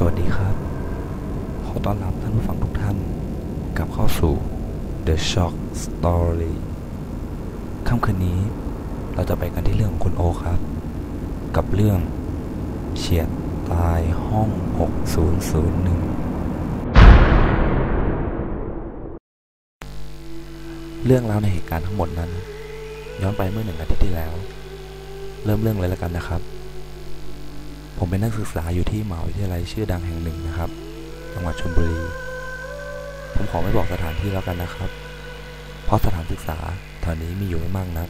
สวัสดีครับ ขอต้อนรับท่านผู้ฟังทุกท่านกลับเข้าสู่ The Shock Story ค่ำคืนนี้เราจะไปกันที่เรื่องของคุณโอครับ กับเรื่องเฉียดตายห้อง 6001 เรื่องราวในเหตุการณ์ทั้งหมดนั้น ย้อนไปเมื่อหนึ่งอาทิตย์ที่แล้ว เริ่มเรื่องเลยแล้วกันนะครับ ผมเป็นนักศึกษาอยู่ที่มหาวิทยาลัยชื่อดังแห่งหนึ่งนะครับ จังหวัดชลบุรี ผมขอไม่บอกสถานที่แล้วกันนะครับ เพราะสถานศึกษาแถวนี้มีอยู่ไม่มากนัก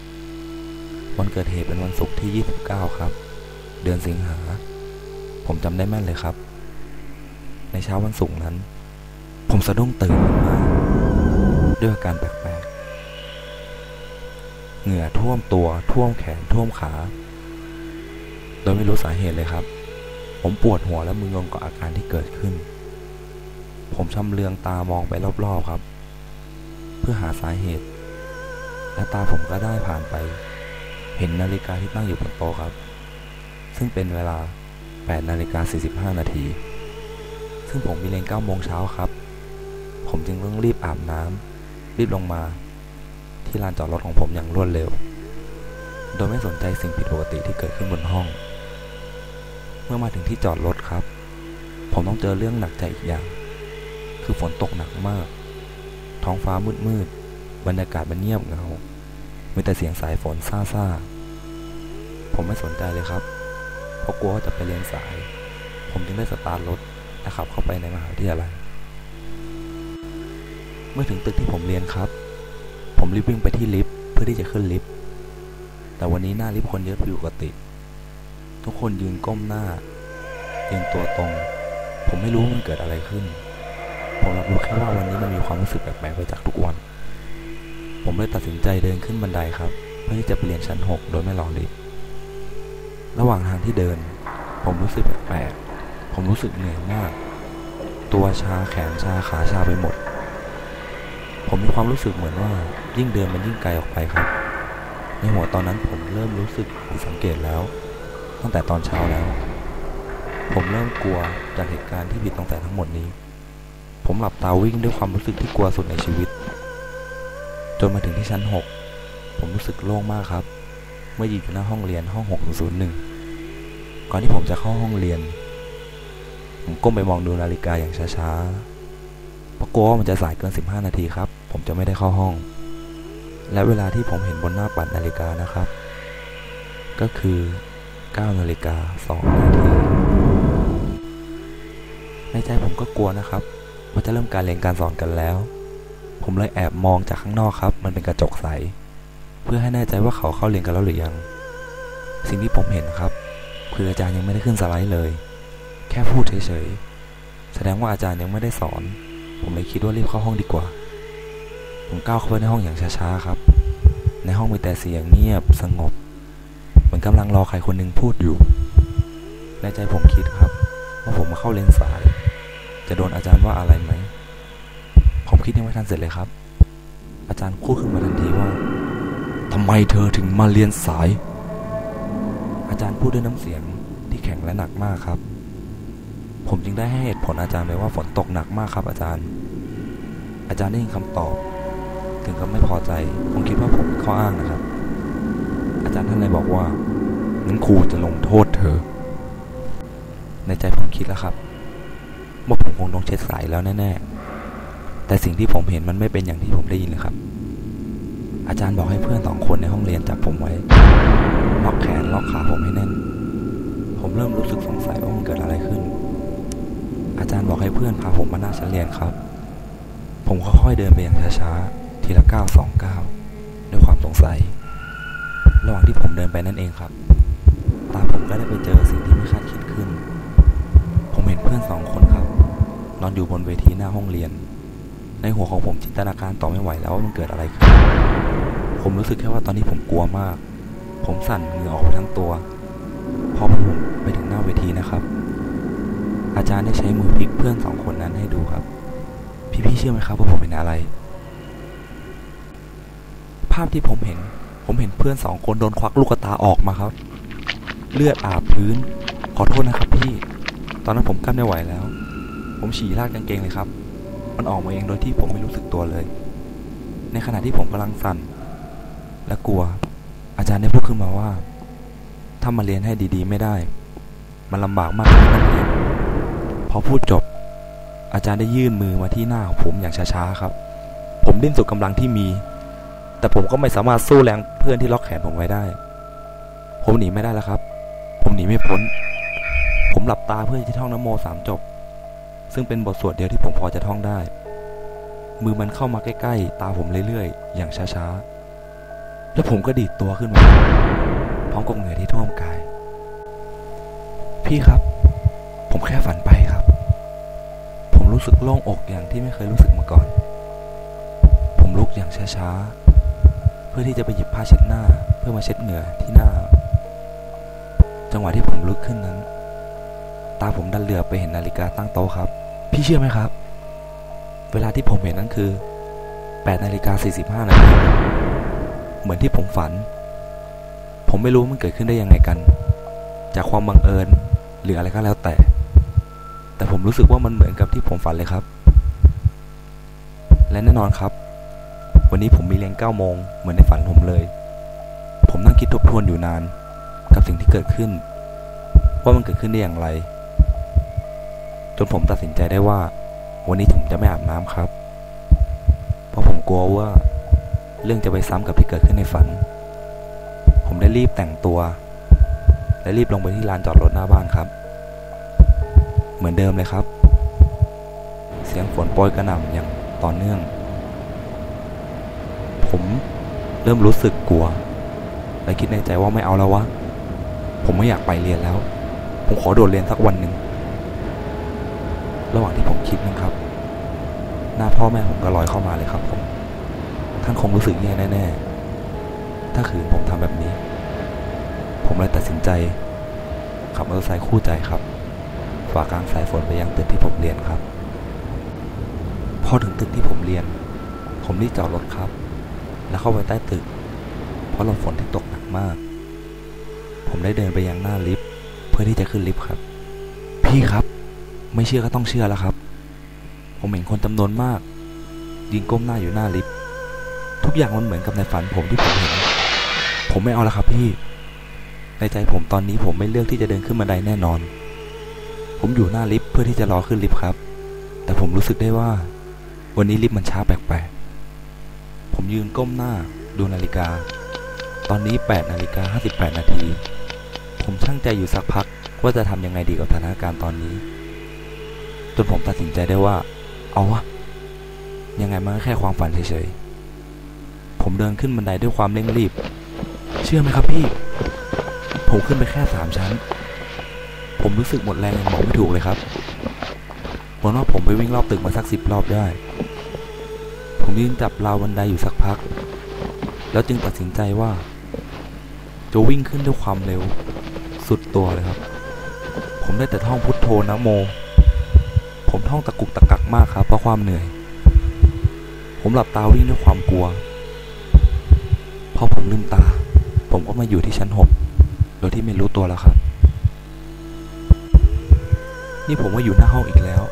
วันเกิดเหตุเป็นวันศุกร์ที่ 29 ครับ เดือนสิงหา ผมจำได้แม่นเลยครับ ในเช้าวันศุกร์นั้น ผมสะดุ้งตื่นขึ้นมาด้วยอาการแปลกๆ เหงื่อท่วมตัวท่วมแขนท่วมขา โดยไม่รู้สาเหตุเลยครับ ผมปวดหัวและมึนงงกับอาการที่เกิดขึ้น ผมชำเลืองตามองไปรอบๆครับ เพื่อหาสาเหตุ และตาผมก็ได้ผ่านไป เห็นนาฬิกาที่ตั้งอยู่บนโต๊ะครับ ซึ่งเป็นเวลา8นาฬิกา45 นาที ซึ่งผมมีเรียน9โมงเช้าครับ ผมจึงต้องรีบอาบน้ำรีบลงมา ที่ลานจอดรถของผมอย่างรวดเร็ว โดยไม่สนใจสิ่งผิดปกติที่เกิดขึ้นบนห้อง เมื่อมาถึงที่จอดรถครับ ผมต้องเจอเรื่องหนักใจอีกอย่าง คือฝนตกหนักมาก ท้องฟ้ามืดมืดๆบรรยากาศมันเงียบเหงามีแต่เสียงสายฝนซ่าซ่าๆผมไม่สนใจเลยครับ เพราะกลัวว่าจะไปเรียนสาย ผมจึงได้สตาร์ทรถและขับเข้าไปในมหาวิทยาลัย เมื่อถึงตึกที่ผมเรียนครับ ผมรีบวิ่งไปที่ลิฟต์เพื่อที่จะขึ้นลิฟต์ แต่วันนี้หน้าลิฟต์คนเยอะผิดปกติ ทุกคนยืนก้มหน้า ยืนตัวตรง ผมไม่รู้มันเกิดอะไรขึ้น ผมรับรู้แค่ว่าวันนี้มันมีความรู้สึกแปลกๆไปจากทุกวัน ผมเลยตัดสินใจเดินขึ้นบันไดครับ เพื่อที่จะไปเรียนชั้น6โดยไม่รอลิฟต์ระหว่างทางที่เดิน ผมรู้สึกแปลกๆ ผมรู้สึกเหนื่อยมาก ตัวชาแขนชาขาชาไปหมด ผมมีความรู้สึกเหมือนว่ายิ่งเดินมันยิ่งไกลออกไปครับ ในหัวตอนนั้นผมเริ่มรู้สึกสังเกตแล้ว ตั้งแต่ตอนเช้าแล้ว ผมเริ่มกลัวจากเหตุการณ์ที่ผิดตั้งแต่ทั้งหมดนี้ ผมหลับตาวิ่งด้วยความรู้สึกที่กลัวสุดในชีวิต จนมาถึงที่ชั้น 6 ผมรู้สึกโล่งมากครับ เมื่อยืนอยู่หน้าห้องเรียนห้อง601ก่อนที่ผมจะเข้าห้องเรียน ผมก้มไปมองดูนาฬิกาอย่างช้าๆเพราะกลัวว่ามันจะสายเกิน 15 นาทีครับ ผมจะไม่ได้เข้าห้อง และเวลาที่ผมเห็นบนหน้าปัดนาฬิกานะครับ ก็คือ 9นาฬิกา2นาทีในใจผมก็กลัวนะครับ ว่าจะเริ่มการเรียนการสอนกันแล้ว ผมเลยแอบมองจากข้างนอกครับ มันเป็นกระจกใส เพื่อให้แน่ใจว่าเขาเข้าเรียนกันแล้วหรือยัง สิ่งที่ผมเห็นครับ คืออาจารย์ยังไม่ได้ขึ้นสไลด์เลย แค่พูดเฉยๆ แสดงว่าอาจารย์ยังไม่ได้สอน ผมเลยคิดว่ารีบเข้าห้องดีกว่า ผมก้าวเข้าไปในห้องอย่างช้าๆครับ ในห้องมีแต่เสียงเงียบสงบ เหมือนกำลังรอใครคนหนึ่งพูดอยู่ ในใจผมคิดครับ ว่าผมมาเข้าเรียนสาย จะโดนอาจารย์ว่าอะไรไหม ผมคิดยังไม่ทันเสร็จเลยครับ อาจารย์พูดขึ้นมาทันทีว่าทำไมเธอถึงมาเรียนสาย อาจารย์พูดด้วยน้ำเสียงที่แข็งและหนักมากครับ ผมจึงได้ให้เหตุผลอาจารย์ไปว่าฝนตกหนักมากครับ อาจารย์ อาจารย์ได้ยินคำตอบ ถึงกับไม่พอใจผมคิดว่าผมเข้ออ้างนะครับ อาจารย์ท่านเลยบอกว่างั้นครูจะลงโทษเธอ ในใจผมคิดแล้วครับว่าผมคงต้องเช็ดสายแล้วแน่ๆ แต่สิ่งที่ผมเห็นมันไม่เป็นอย่างที่ผมได้ยินเลยครับ อาจารย์บอกให้เพื่อนสองคนในห้องเรียนจับผมไว้ ล็อกแขนล็อกขาผมให้แน่น ผมเริ่มรู้สึกสงสัยว่ามันเกิดอะไรขึ้น อาจารย์บอกให้เพื่อนพาผมมาหน้าชั้นเรียนครับ ผมค่อยๆเดินไปอย่างช้าๆ ทีละก้าวสองก้าวด้วยความสงสัย ระหว่างที่ผมเดินไปนั่นเองครับ ตาผมก็ได้ไปเจอสิ่งที่ไม่คาดคิดขึ้น ผมเห็นเพื่อนสองคนครับ นอนอยู่บนเวทีหน้าห้องเรียน ในหัวของผมจินตนาการต่อไม่ไหวแล้วว่ามันเกิดอะไรขึ้น ผมรู้สึกแค่ว่าตอนนี้ผมกลัวมาก ผมสั่นเหงื่อออกไปทั้งตัวพอผมไปถึงหน้าเวทีนะครับ อาจารย์ได้ใช้มือพลิกเพื่อนสองคนนั้นให้ดูครับ พี่ๆเชื่อไหมครับว่าผมเห็นอะไร ภาพที่ผมเห็น ผมเห็นเพื่อนสองคนโดนควักลูกตาออกมาครับ เลือดอาบพื้น ขอโทษนะครับพี่ ตอนนั้นผมกั้นไม่ไหวแล้ว ผมฉี่ราดกางเกงเลยครับ มันออกมาเองโดยที่ผมไม่รู้สึกตัวเลย ในขณะที่ผมกำลังสั่น และกลัว อาจารย์ได้พูดขึ้นมาว่า ถ้ามาเรียนให้ดีๆ ไม่ได้ มันลำบากมากที่ต้องเรียนพอพูดจบ อาจารย์ได้ยื่นมือมาที่หน้าผมอย่างช้าๆครับ ผมดิ้นสุดกำลังที่มี แต่ผมก็ไม่สามารถสู้แรงเพื่อนที่ล็อกแขนผมไว้ได้ ผมหนีไม่ได้แล้วครับ ผมหนีไม่พ้น ผมหลับตาเพื่อที่ท่องนโมสามจบ ซึ่งเป็นบทสวดเดียวที่ผมพอจะท่องได้ มือมันเข้ามาใกล้ๆ ตาผมเรื่อยๆ อย่างช้าๆ แล้วผมก็ดีดตัวขึ้นมาพร้อมกับเหงื่อที่ท่วมกาย พี่ครับ ผมแค่ฝันไปครับ ผมรู้สึกโล่งอกอย่างที่ไม่เคยรู้สึกมาก่อน ผมลุกอย่างช้าๆ พื่อที่จะไปหยิบผ้าเช็ดหน้า เพื่อมาเช็ดเหงื่อที่หน้า จังหวะที่ผมลุกขึ้นนั้น ตาผมดันเหลือบไปเห็นนาฬิกาตั้งโต๊ะครับ พี่เชื่อไหมครับ เวลาที่ผมเห็นนั้นคือ8นาฬิกา45นาทีเหมือนที่ผมฝัน ผมไม่รู้มันเกิดขึ้นได้ยังไงกัน จากความบังเอิญหรืออะไรก็แล้วแต่ แต่ผมรู้สึกว่ามันเหมือนกับที่ผมฝันเลยครับ และแน่นอนครับ วันนี้ผมมีเรียน9โมงเหมือนในฝันผมเลย ผมนั่งคิดทบทวนอยู่นาน กับสิ่งที่เกิดขึ้น ว่ามันเกิดขึ้นได้อย่างไร จนผมตัดสินใจได้ว่า วันนี้ผมจะไม่อาบน้ำครับ เพราะผมกลัวว่า เรื่องจะไปซ้ำกับที่เกิดขึ้นในฝัน ผมได้รีบแต่งตัว และรีบลงไปที่ลานจอดรถหน้าบ้านครับ เหมือนเดิมเลยครับ เสียงฝนโปรยกระหน่ำอย่างต่อเนื่อง ผมเริ่มรู้สึกกลัว และคิดในใจว่าไม่เอาแล้ววะ ผมไม่อยากไปเรียนแล้ว ผมขอโดดเรียนสักวันหนึ่ง ระหว่างที่ผมคิดนะครับ หน้าพ่อแม่ผมก็ลอยเข้ามาเลยครับผม ท่านคงรู้สึกแย่แน่ๆ ถ้าขืนผมทำแบบนี้ ผมเลยตัดสินใจ ขับมอเตอร์ไซค์คู่ใจครับ ฝ่ากลางสายฝนไปยังตึกที่ผมเรียนครับ พอถึงตึกที่ผมเรียน ผมรีบจอดรถครับ แล้วเข้าไปใต้ตึก เพราะลมฝนที่ตกหนักมาก ผมได้เดินไปยังหน้าลิฟต์เพื่อที่จะขึ้นลิฟต์ครับ พี่ครับ ไม่เชื่อก็ต้องเชื่อแล้วครับ ผมเห็นคนจำนวนมากยืนก้มหน้าอยู่หน้าลิฟต์ทุกอย่างมันเหมือนกับในฝันผมที่ผมเห็น ผมไม่เอาแล้วครับพี่ ในใจผมตอนนี้ผมไม่เลือกที่จะเดินขึ้นบันไดแน่นอน ผมอยู่หน้าลิฟต์เพื่อที่จะรอขึ้นลิฟต์ครับ แต่ผมรู้สึกได้ว่า วันนี้ลิฟต์มันช้าแปลกๆ ผมยืนก้มหน้าดูนาฬิกา ตอนนี้8นาฬิกา58 นาที ผมช่างใจอยู่สักพักว่าจะทำยังไงดีกับสถานการณ์ตอนนี้ จนผมตัดสินใจได้ว่า เอาวะ ยังไงมันก็แค่ความฝันเฉยๆ ผมเดินขึ้นบันไดด้วยความเร่งรีบ เชื่อไหมครับพี่ ผมขึ้นไปแค่สามชั้น ผมรู้สึกหมดแรงยังบอกไม่ถูกเลยครับเหมือนว่าผมไปวิ่งรอบตึกมาสักสิบรอบได้ ผมยืนจับราวบันไดอยู่สักพัก แล้วจึงตัดสินใจว่า จะวิ่งขึ้นด้วยความเร็ว สุดตัวเลยครับ ผมได้แต่ท่องพุทโธนะโม ผมท่องตะกุกตะกักมากครับเพราะความเหนื่อย ผมหลับตาวิ่งด้วยความกลัว พอผมลืมตา ผมก็มาอยู่ที่ชั้นหกโดยที่ไม่รู้ตัวแล้วครับ นี่ผมว่าอยู่หน้าห้องอีกแล้ว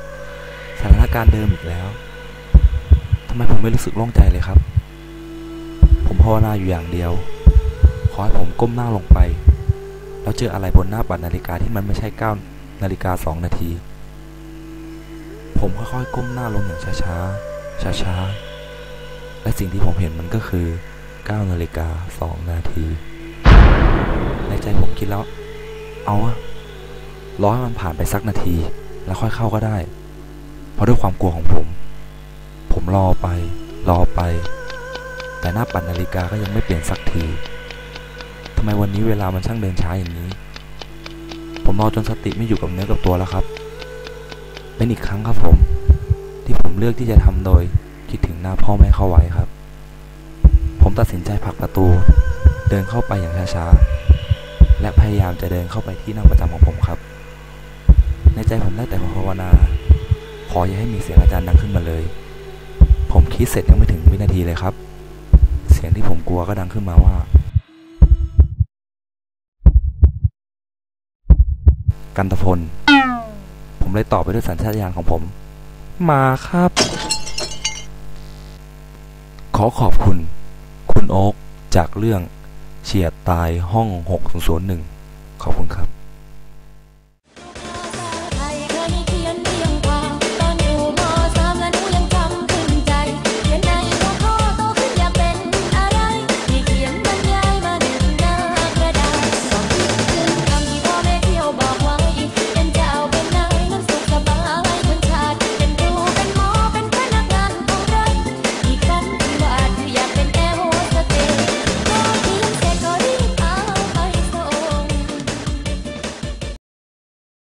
สถานการณ์เดิมอีกแล้วำไมผมไม่รู้สึกโล่งใจเลยครับ ผมภาวนาอยู่อย่างเดียว ขอให้ผมก้มหน้าลงไป แล้วเจออะไรบนหน้าบัตรนาฬิกาที่มันไม่ใช่เก้านาฬิกาสองนาที ผมค่อยๆก้มหน้าลงอย่างช้าๆ ช้าๆ และสิ่งที่ผมเห็นมันก็คือ9นาฬิกา2นาที ในใจผมคิดแล้ว เอาอะรอให้มันผ่านไปสักนาที แล้วค่อยเข้าก็ได้ เพราะด้วยความกลัวของผม ผมรอไป รอไป แต่หน้าปัดนาฬิกาก็ยังไม่เปลี่ยนสักทีทำไมวันนี้เวลามันช่างเดินช้าอย่างนี้ ผมรอจนสติไม่อยู่กับเนื้อกับตัวแล้วครับ เป็นอีกครั้งครับผม ที่ผมเลือกที่จะทำโดยคิดถึงหน้าพ่อแม่เข้าไว้ครับ ผมตัดสินใจผลักประตู เดินเข้าไปอย่างช้าๆ และพยายามจะเดินเข้าไปที่นั่งประจำของผมครับ ในใจผมได้แต่ภาวนา ขออย่าให้มีเสียงอาจารย์ดังขึ้นมาเลย คิดเสร็จยังไม่ถึงวินาทีเลยครับ เสียงที่ผมกลัวก็ดังขึ้นมาว่า กันตพล ผมเลยตอบไปด้วยสัญชาตญาณของผม มาครับ ขอขอบคุณ คุณโอ๊กจากเรื่องเฉียดตายห้อง 6001 ขอบคุณครับ